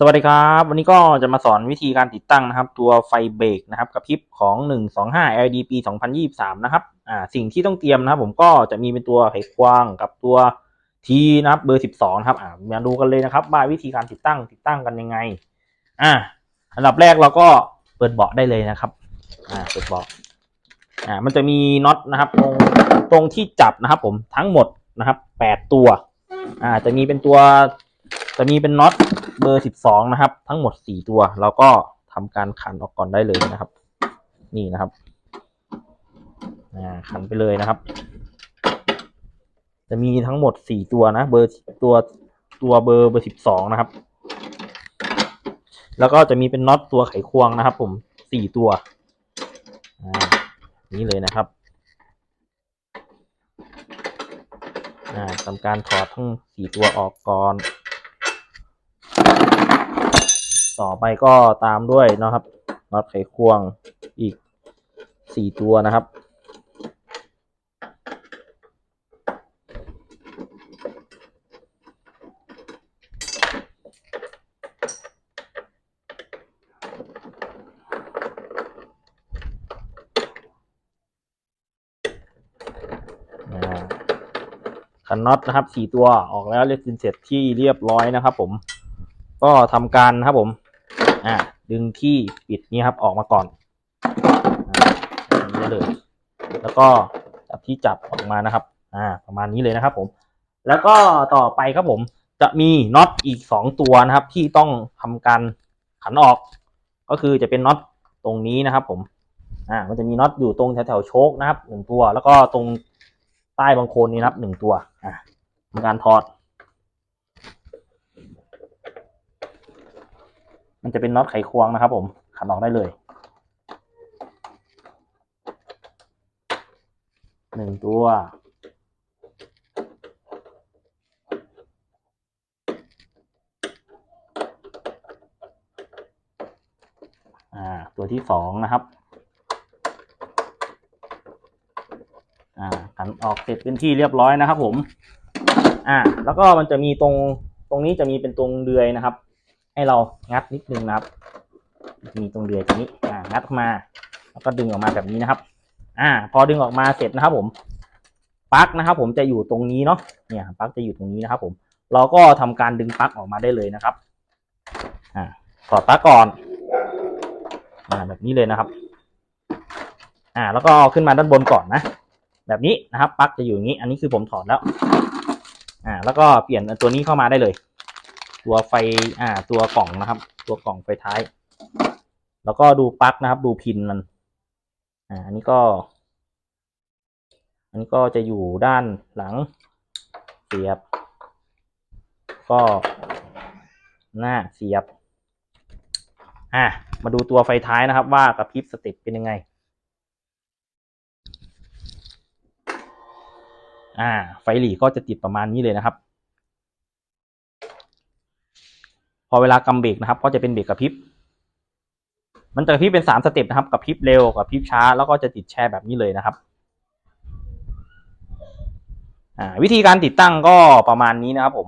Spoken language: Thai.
สวัสดีครับ วันนี้ก็จะมาสอนวิธีการติดตั้งนะครับ ตัวไฟเบรกนะครับกับพิบของ 125 LED ปี 2023 นะครับอ่าสิ่งที่ต้องเตรียมนะครับ ผมก็จะมีเป็นตัวไขควงกับตัวทีนะครับเบอร์ 12นะครับอ่ามาดูกันเลยนะครับว่าวิธีการติดตั้งติดตั้งกันยังไงอ่าอันดับแรกเราก็เปิดเบาะได้เลยนะครับอ่าเปิดเบาะอ่ามันจะมีน็อตนะครับ ตรงตรงที่จับนะครับ ผมทั้งหมดนะครับ 8 ตัวอ่าจะมีเป็นตัว จะมีเป็นน็อตเบอร์สิบสองนะครับ ทั้งหมดสี่ตัว เราก็ทำการขันออกก่อนได้เลยนะครับ นี่นะครับอ่าขันไปเลยนะครับ จะมีทั้งหมดสี่ตัวนะ เบอร์ตัวตัวเบอร์เบอร์สิบสองนะครับ แล้วก็จะมีเป็นน็อตตัวไขควงนะครับ ผมสี่ตัวนี่เลยนะครับอ่าทำการถอดทั้งสี่ตัวออกก่อน ต่อไปก็ตามด้วยนะครับน็อตไขควงอีกสี่ตัวนะครับอ่าคันน็อตนะครับสี่ตัวออกแล้วเรียกซินเสร็จที่เรียบร้อยนะครับผมก็ทำการนะครับผม อ่าดึงที่ปิดนี้ครับออกมาก่อนอ่าแบบนี้เลย แล้วก็จับที่จับออกมานะครับ อ่า ประมาณนี้เลยนะครับ ผม แล้วก็ต่อไปครับผม จะมีน็อตอีกสองตัวนะครับ ที่ต้องทำการขันออก ก็คือจะเป็นน็อตตรงนี้นะครับ ผม อ่า มันจะมีน็อตอยู่ตรงแถวๆโชคนะครับหนึ่งตัว แล้วก็ตรงใต้บางโคนนี้นะครับหนึ่งตัว อ่าทำการถอด มันจะเป็นน็อตไขควงนะครับ ผมขันออกได้เลยหนึ่งตัว อ่า ตัวที่สองนะครับ อ่าขันออกเสร็จเป็นที่เรียบร้อยนะครับผม อ่า แล้วก็มันจะมีตรง ตรงนี้จะมีเป็นตรงเดือยนะครับ ให้เรางัดนิดนึงนะครับ มีตรงเดือยตรงนี้อ่างัดออกมา แล้วก็ดึงออกมาแบบนี้นะครับ อ่า พอดึงออกมาเสร็จนะครับ ผมปลั๊กนะครับ ผมจะอยู่ตรงนี้เนาะเนี่ยปลั๊กจะอยู่ตรงนี้นะครับ ผม เราก็ทำการดึงปลั๊กออกมาได้เลยนะครับ อ่าถอดปลั๊กก่อน อ่า แบบนี้เลยนะครับ อ่า แล้วก็เอาขึ้นมาด้านบนก่อนนะแบบนี้นะครับปลั๊กจะอยู่อย่างนี้ อันนี้คือผมถอดแล้ว อ่า แล้วก็เปลี่ยนตัวนี้เข้ามาได้เลย ตัวไฟอ่าตัวกล่องนะครับ ตัวกล่องไฟท้าย แล้วก็ดูปลั๊กนะครับ ดูพินมันอ่าอันนี้ก็ อันนี้ก็จะอยู่ด้านหลังเสียบ ก็หน้าเสียบ อ่ามาดูตัวไฟท้ายนะครับ ว่ากระพริบสเต็ปเป็นยังไง อ่า ไฟหลีก็จะติดประมาณนี้เลยนะครับ พอเวลากำเบรกนะครับ ก็จะเป็นเบรกกระพริบ มันจะกระพริบเป็นสามสเต็ปนะครับกระพริบเร็วกระพริบช้า แล้วก็จะติดแช่แบบนี้เลยนะครับวิธีการติดตั้งก็ประมาณนี้นะครับผม